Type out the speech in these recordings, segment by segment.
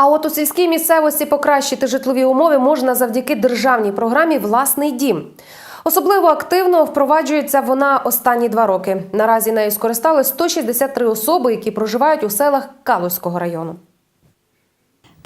А от у сільській місцевості покращити житлові умови можна завдяки державній програмі Власний дім. Особливо активно впроваджується вона останні два роки. Наразі нею скористались 163 особи, які проживають у селах Калузького району.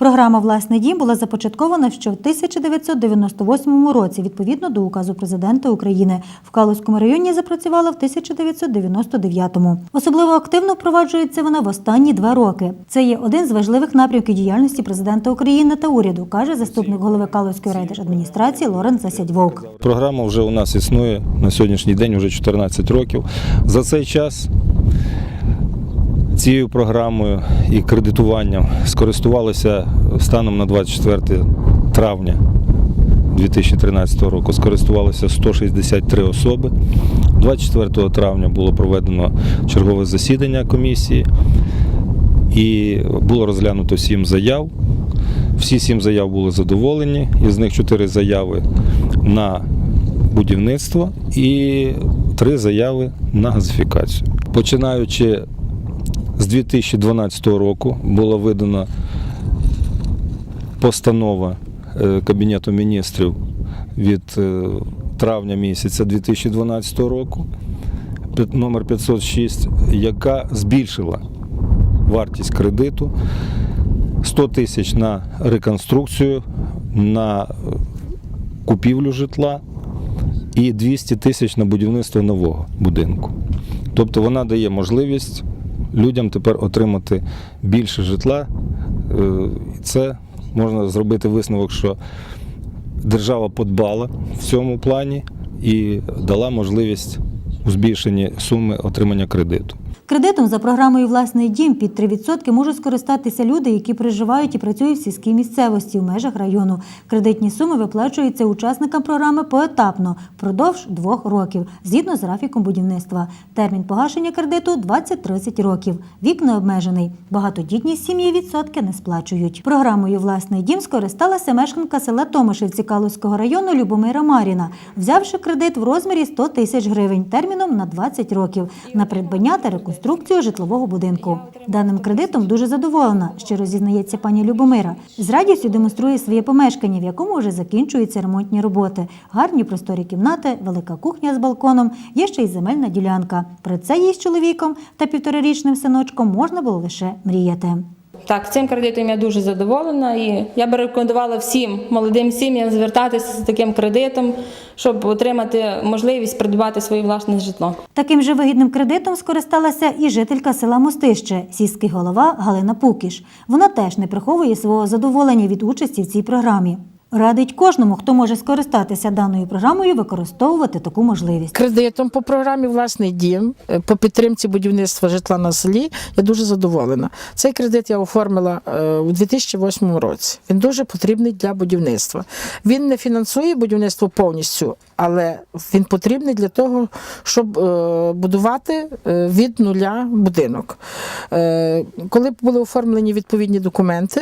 Програма Власний дім була започаткована ще в 1998 році, відповідно до указу президента України. В Калузькому районі запрацювала в 1999-му. Особливо активно впроваджується вона в останні два роки. Це є один з важливих напрямків діяльності президента України та уряду, каже заступник голови Калузької райдержадміністрації Лорен Засядьвовк. Програма вже у нас існує на сьогоднішній день вже 14 років. За цей час цією програмою і кредитуванням скористувалися станом на 24 травня 2013 року. Скористувалися 163 особи. 24 травня було проведено чергове засідання комісії і було розглянуто сім заяв. Всі сім заяв були задоволені, із них чотири заяви на будівництво і три заяви на газифікацію. Починаючи з 2012 року була видана постанова е, Кабінету міністрів від е, травня місяця 2012 року, номер 506, яка збільшила вартість кредиту 100 тисяч на реконструкцію, на купівлю житла і 200 тисяч на будівництво нового будинку. Тобто вона дає можливість людям тепер отримати більше житла. Е, І це можна зробити висновок, що держава подбала в цьому плані і дала можливість у збільшенні суми отримання кредиту. Кредитом за програмою Власний дім під 3% можуть скористатися люди, які проживають і працюють в сільській місцевості в межах району. Кредитні суми виплачуються учасникам програми поетапно впродовж двох років, згідно з графіком будівництва. Термін погашення кредиту 20-30 років. Вік не обмежений. Багатодітні сім'ї відсотки не сплачують. Програмою Власний дім скористалася мешканка села Томишівці Калузького району Любомира Маріна, взявши кредит в розмірі 100 тисяч гривень терміном на 20 років на придбання та реконструкцію житлового будинку. Даним кредитом дуже задоволена, щиро зізнається пані Любомира. З радістю демонструє своє помешкання, в якому вже закінчуються ремонтні роботи. Гарні просторі кімнати, велика кухня з балконом, є ще й земельна ділянка. Про це їй з чоловіком та півторарічним синочком можна було лише мріяти. Так, цим кредитом я дуже задоволена, і я би рекомендувала всім молодим сім'ям звертатися з таким кредитом, щоб отримати можливість придбати своє власне житло. Таким же вигідним кредитом скористалася і жителька села Мостище, сільський голова Галина Пукіш. Вона теж не приховує свого задоволення від участі в цій програмі. Радить кожному, хто може скористатися даною програмою, використовувати таку можливість. кредитом по програмі Власний дім е, по підтримці будівництва житла на селі. Я дуже задоволена. Цей кредит я оформила е, у 2008 році. Він дуже потрібний для будівництва. Він не фінансує будівництво повністю, але він потрібний для того, щоб е, будувати від нуля будинок. Коли були оформлені відповідні документи,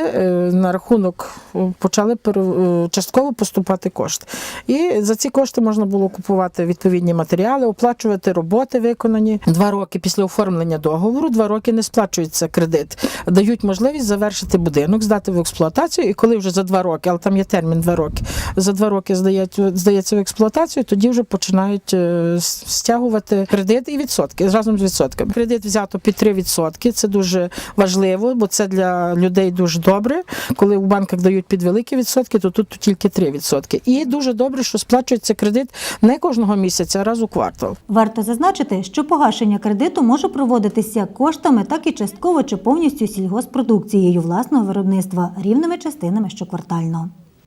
на рахунок почали пере- частково поступати кошти. І за ці кошти можна було купувати відповідні матеріали, оплачувати роботи виконані. Два роки після оформлення договору, два роки не сплачується кредит. Дають можливість завершити будинок, здати в експлуатацію. І коли вже за два роки, але там є термін два роки, за два роки здають, здається в експлуатацію, тоді вже починають е, стягувати кредит і відсотки разом з відсотками. Кредит взято під 3%. Це дуже важливо, бо це для людей дуже добре. Коли у банках дають під великі відсотки, то тут тільки 3%. І дуже добре, що сплачується кредит не кожного місяця, а раз у квартал. Варто зазначити, що погашення кредиту може проводитися коштами, так і частково чи повністю сільгоспродукцією власного виробництва рівними частинами щоквартально.